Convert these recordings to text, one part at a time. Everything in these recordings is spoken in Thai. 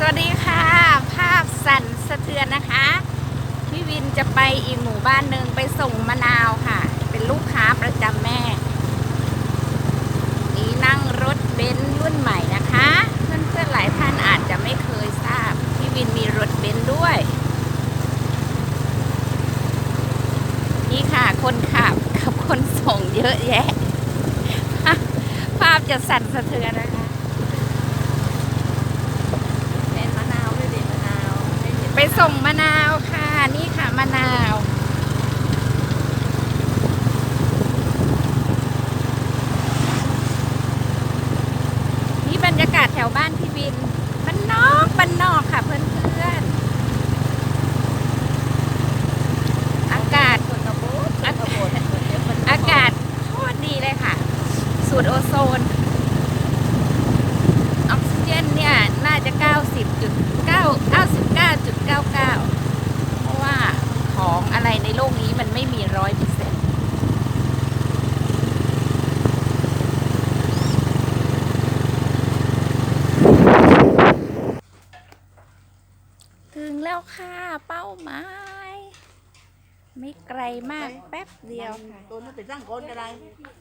สวัสดีค่ะ ภาพสั่นสะเทือนนะคะ พี่วินจะไปอีกหมู่บ้านหนึ่งไปส่งมะนาวค่ะ เป็นลูกค้าประจำแม่ นี่นั่งรถเบนซ์รุ่นใหม่นะคะ เพื่อนๆหลายท่านอาจจะไม่เคยทราบ พี่วินมีรถเบนซ์ด้วย นี่ค่ะคนขับกับคนส่งเยอะแยะ ภาพจะสั่นสะเทือนนะคะ เป็นมะนาวด้วยดิมะนาว ไปส่งมะนาวค่ะ นี่ค่ะมะนาว นี่บรรยากาศแถวบ้านพี่วินบ้านนอกบ้านนอกค่ะเพื่อนๆอากาศคนกระโบดคนกระโบดคนเยอะคนอากาศโคตรดีเลยค่ะ สูตรโอโซนออกซิเจนเนี่ยน่าจะ 90.9 99.99 เพราะว่าของอะไรในโลกนี้มัน ไม่มีร้อยเปอร์เซ็นต์ถึงแล้วค่ะเป้าหมาย ไม่ไกลมากแป๊บเดียวค่ะตัวนั้นไปสร้างคนก็ได้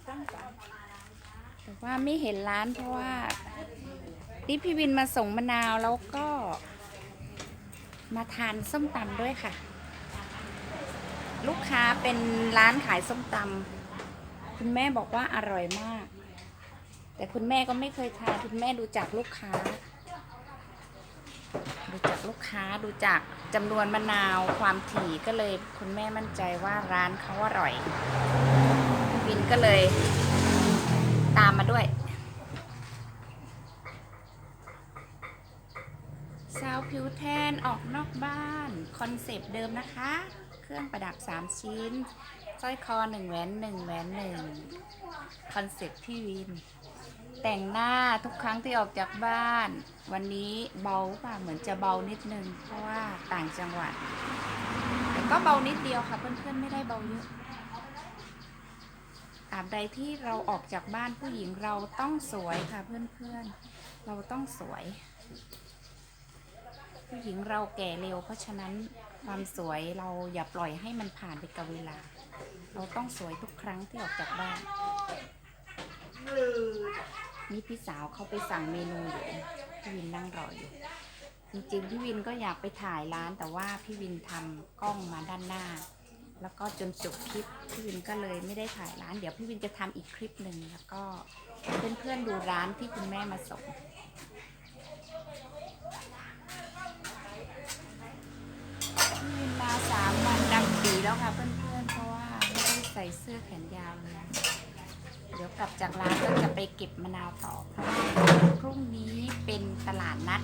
สร้างกันแต่ว่าไม่เห็นร้านเพราะว่านี่พี่วินมาส่งมะนาวแล้วก็มาทานส้มตำด้วยค่ะ ลูกค้าเป็นร้านขายส้มตำคุณแม่บอกว่าอร่อยมาก แต่คุณแม่ก็ไม่เคยทานคุณแม่ดูจากลูกค้า ดูจากลูกค้าดูจากจำนวนมะนาวความถี่ก็เลยคุณแม่มั่นใจว่าร้านเขาอร่อยวินก็เลย ตามมาด้วยสาวผิวแทนออกนอกบ้าน คอนเซปต์เดิมนะคะ เครื่องประดับ 3 ชิ้นสร้อยคอ 1แหวน1แหวน1คอนเซ็ปต์พี่วิน แต่งหน้าทุกครั้งที่ออกจากบ้าน วันนี้เบาป่ะเหมือนจะเบานิดนึง เพราะว่าต่างจังหวัด แต่ก็เบานิดเดียวค่ะเพื่อนๆไม่ได้เบาเยอะตราบใดที่เราออกจากบ้านผู้หญิงเราต้องสวยค่ะเพื่อนๆ เราต้องสวย ผู้หญิงเราแก่เร็ว เพราะฉะนั้นความสวยเราอย่าปล่อยให้มันผ่านไปกับเวลา เราต้องสวยทุกครั้งที่ออกจากบ้านนี่พี่สาวเขาไปสั่งเมนูอยู่พี่วินนั่งรออยู่ จริงๆพี่วินก็อยากไปถ่ายร้านแต่ว่าพี่วินทำกล้องมาด้านหน้า แล้วก็จนจบคลิปพี่วินก็เลยไม่ได้ถ่ายร้าน เดี๋ยวพี่วินจะทำอีกคลิปหนึ่งแล้วก็เพื่อนๆดูร้านที่คุณแม่มาส่งพี่ วินมาสามวันดำปีแล้วค่ะเพื่อนๆ เพราะว่าไม่ได้ใส่เสื้อแขนยาวเลยเดี๋ยวกลับจากร้านก็จะไปเก็บมะนาวต่อเพราะว่าพรุ่งนี้เป็นตลาดนัด